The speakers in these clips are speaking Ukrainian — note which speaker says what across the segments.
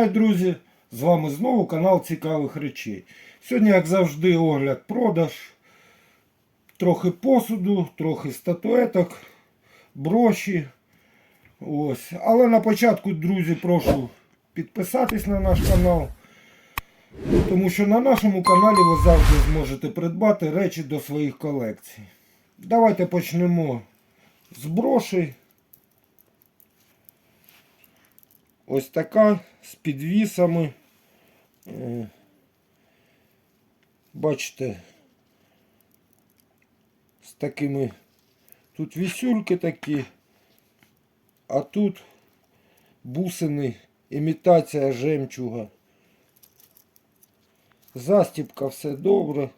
Speaker 1: Вітаю, друзі! З вами знову канал Цікавих речей. Сьогодні, як завжди, огляд продаж. Трохи посуду, трохи статуеток, броші. Ось. Але на початку, друзі, прошу підписатись на наш канал. Тому що на нашому каналі ви завжди зможете придбати речі до своїх колекцій. Давайте почнемо з брошей. Ось така з підвісами. Е, Бачите, з такими тут вісюльки такі, а тут бусини, імітація жемчуга. Застіпка все добре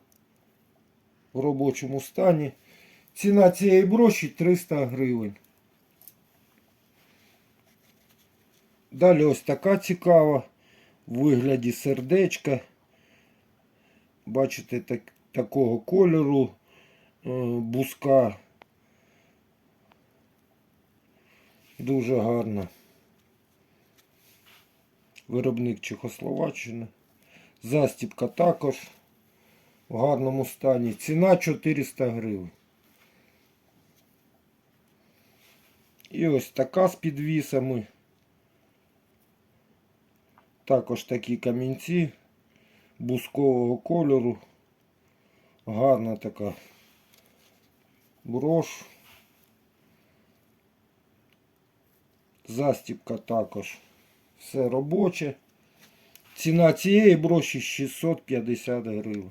Speaker 1: в робочому стані. Ціна цієї броші 300 гривень. Далі ось така цікава в вигляді сердечка. Бачите, так, такого кольору е, буска. Дуже гарна. Виробник Чехословаччини. Застіпка також в гарному стані. Ціна 400 гривень. І ось така з підвісами. Також такі камінці бускового кольору. Гарна така брош. Застіпка також. Все робоче. Ціна цієї броші 650 гривень.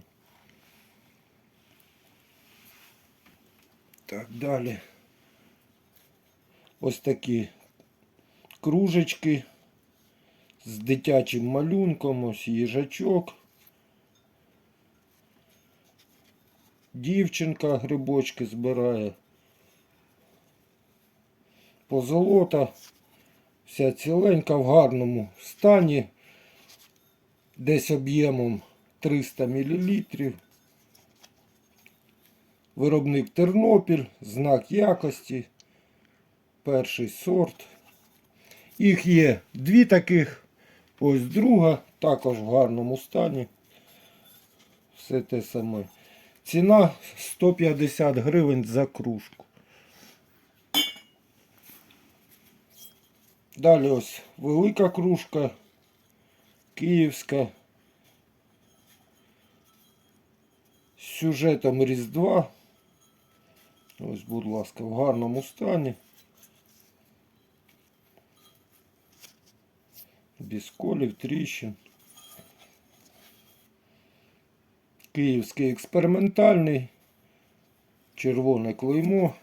Speaker 1: Так, далі. Ось такі кружечки з дитячим малюнком, ось їжачок. Дівчинка грибочки збирає. Позолота. Вся ціленька в гарному стані. Десь об'ємом 300 мл. Виробник Тернопіль, знак якості, перший сорт. Їх є дві таких. Ось друга, також в гарному стані. Все те саме. Ціна 150 гривень за кружку. Далі ось велика кружка, київська. З сюжетом Різдва. Ось, будь ласка, в гарному стані. Без колів, тріщин. Київський експериментальний. Червоне клеймо.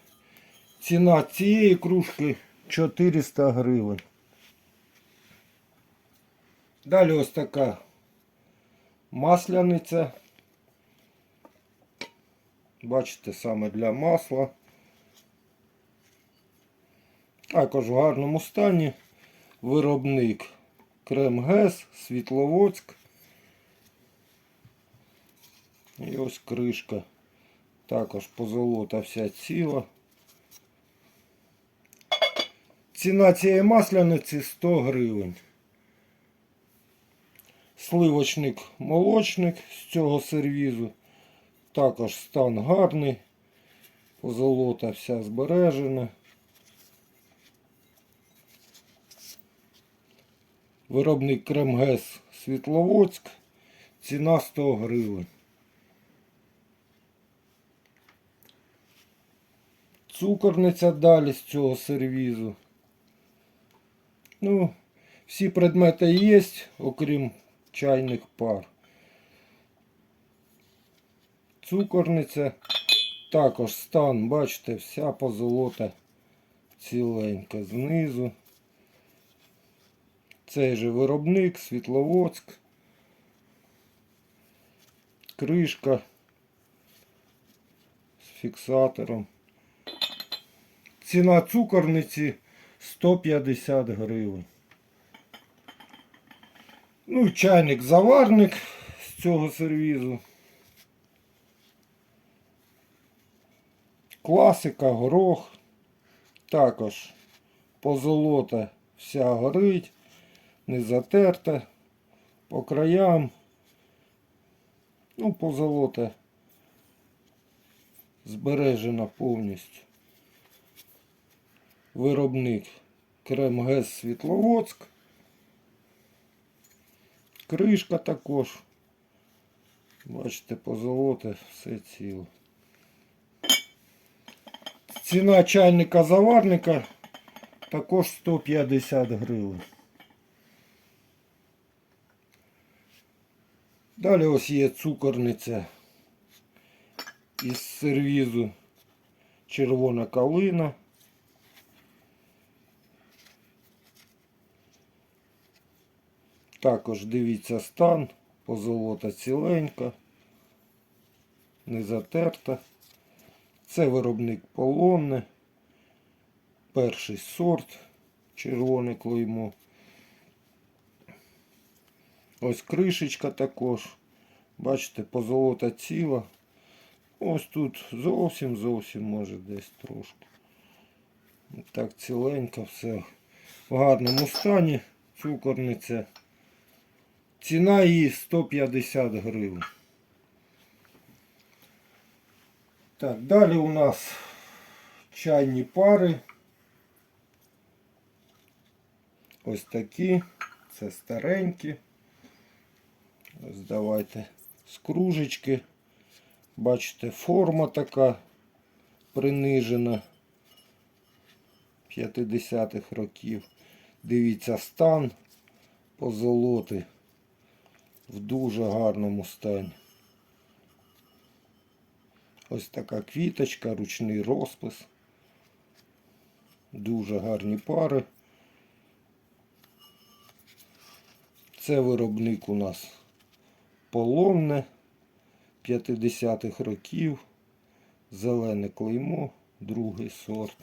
Speaker 1: Ціна цієї кружки 400 гривень. Далі ось така масляниця. Бачите, саме для масла. Також в гарному стані виробник Кремгес, Світловодськ. І ось кришка. Також позолота вся ціла. Ціна цієї масляниці 100 гривень. Сливочник молочник з цього сервізу. Також стан гарний. Позолота вся збережена. Виробник Кремгес Світловодськ. Ціна 100 гривень. Цукорниця далі з цього сервізу. Ну, всі предмети є, окрім чайних пар. Цукорниця. Також стан, бачите, вся позолота ціленька знизу. Цей же виробник, Світловодськ. Кришка з фіксатором. Ціна цукорниці 150 гривень. Ну, чайник заварник з цього сервізу. Класика, горох. Також позолота вся горить. Не затерта, по краям, ну, позолота збережена повністю. Виробник Кремгес Світловодськ. Кришка також. Бачите, позолоте все ціле. Ціна чайника заварника також 150 гривень. Далі ось є цукорниця із сервізу червона калина. Також дивіться стан, позолота ціленька, не затерта. Це виробник полонне, перший сорт, червоне клеймо. Ось кришечка також. Бачите, позолота ціла. Ось тут зовсім зовсім може десь трошки. Так ціленько все в гарному стані. Цукорниця. Ціна її 150 гривень. Так, далі у нас чайні пари. Ось такі. Це старенькі. Ось давайте з кружечки. Бачите, форма така принижена 50-х років. Дивіться стан позолоти в дуже гарному стані. Ось така квіточка, ручний розпис. Дуже гарні пари. Це виробник у нас полонне 50-х років. Зелене клеймо, другий сорт.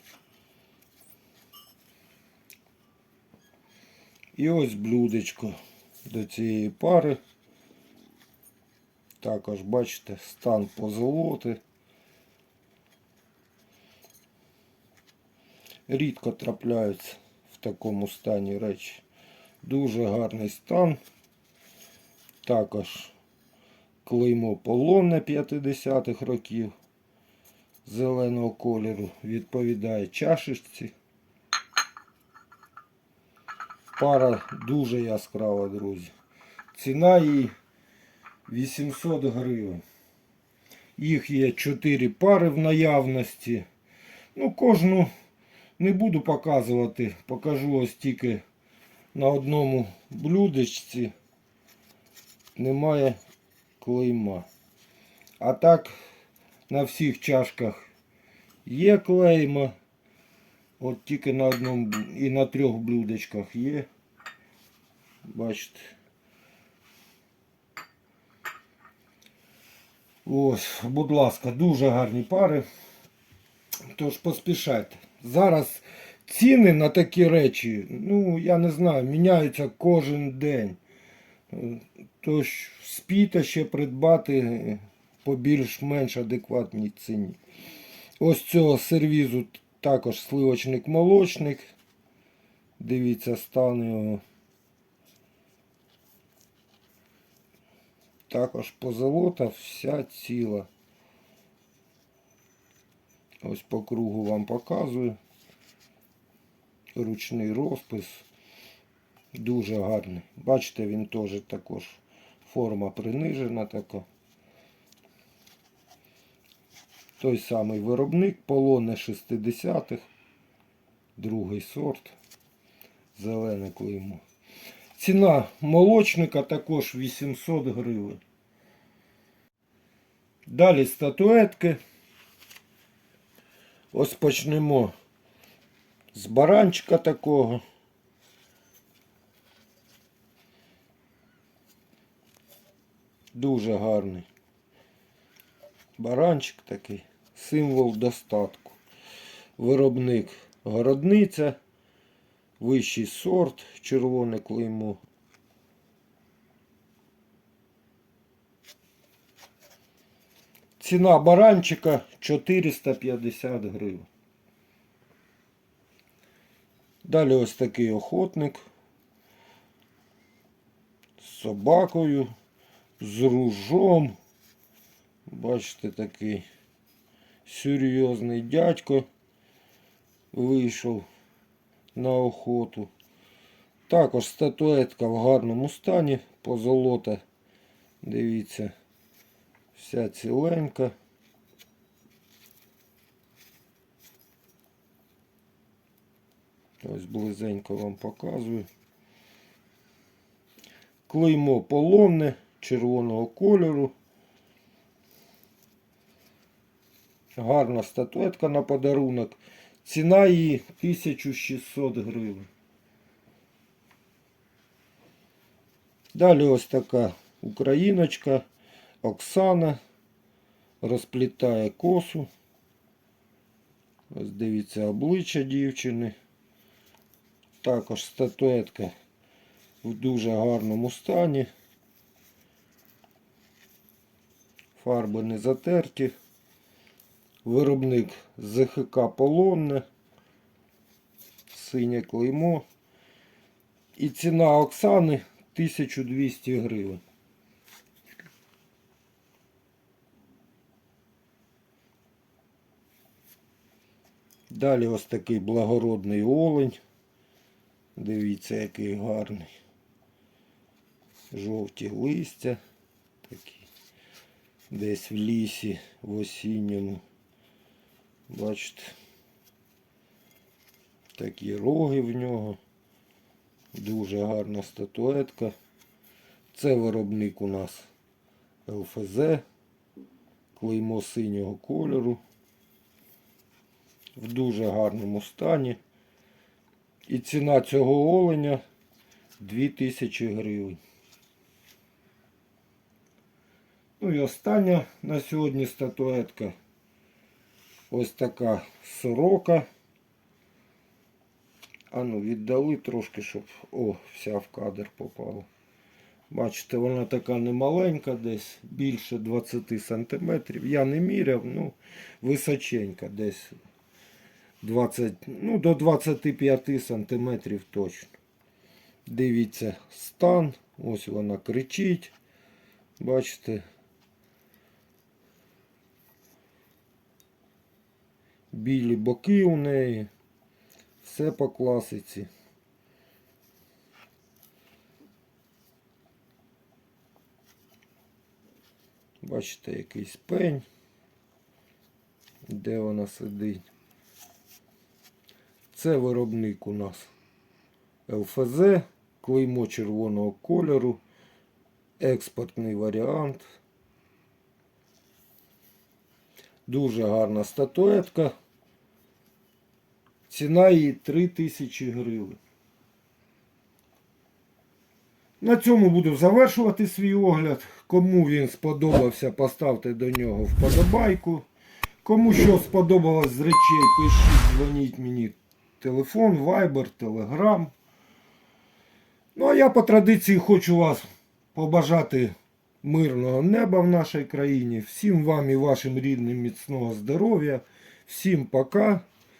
Speaker 1: І ось блюдечко до цієї пари. Також бачите стан позолоти. Рідко трапляються в такому стані речі. Дуже гарний стан. Також клеймо полонне 50-х років. Зеленого кольору відповідає чашечці. Пара дуже яскрава, друзі. Ціна її 800 гривень. Їх є 4 пари в наявності. Ну, кожну не буду показувати. Покажу ось тільки на одному блюдечці. Немає клейма. А так на всіх чашках є клейма. От тільки на одному і на трьох блюдечках є. Бачите. Ось, будь ласка, дуже гарні пари. Тож поспішайте. Зараз ціни на такі речі, ну, я не знаю, міняються кожен день. Тож спійте ще придбати по більш-менш адекватній ціні. Ось цього сервізу також сливочник-молочник. Дивіться, стан його. Також позолота вся ціла. Ось по кругу вам показую. Ручний розпис. Дуже гарний. Бачите, він теж також форма принижена така. Той самий виробник, полоне 60-х, другий сорт, зелене клеймо. Ціна молочника також 800 гривень. Далі статуетки. Ось почнемо з баранчика такого. Дуже гарний. Баранчик такий, символ достатку. Виробник городниця, вищий сорт, червоне клеймо. Ціна баранчика 450 гривень. Далі ось такий охотник. з собакою, з ружом. Бачите, такий серйозний дядько вийшов на охоту. Також статуетка в гарному стані, позолота. Дивіться, вся ціленька. Ось близенько вам показую. Клеймо полонне червоного кольору. Гарна статуетка на подарунок. Ціна її 1600 гривень. Далі ось така україночка Оксана розплітає косу. Ось дивіться обличчя дівчини. Також статуетка в дуже гарному стані. Фарби не затерті. Виробник ЗХК Полонне. Синє клеймо. І ціна Оксани 1200 гривень. Далі ось такий благородний олень. Дивіться, який гарний. Жовті листя. Такі. Десь в лісі в осінньому. Бачите. Такі роги в нього. Дуже гарна статуетка. Це виробник у нас ЛФЗ. Клеймо синього кольору. В дуже гарному стані. І ціна цього оленя 2000 гривень. Ну і остання на сьогодні статуетка. Ось така сорока. А ну віддали трошки, щоб о, вся в кадр попала. Бачите, вона така немаленька, десь більше 20 сантиметрів. Я не міряв, ну височенька десь 20, ну, до 25 сантиметрів точно. Дивіться стан. Ось вона кричить. Бачите. Білі боки у неї. Все по класиці. Бачите, якийсь пень. Де вона сидить? Це виробник у нас ЛФЗ, клеймо червоного кольору, експортний варіант. Дуже гарна статуетка. Ціна її 3000 гривень. На цьому буду завершувати свій огляд. Кому він сподобався, поставте до нього вподобайку. Кому що сподобалось з речей, пишіть, дзвоніть мені. Телефон, Viber, Telegram. Ну а я по традиції хочу вас побажати мирного неба в нашій країні. Всім вам і вашим рідним міцного здоров'я. Всім пока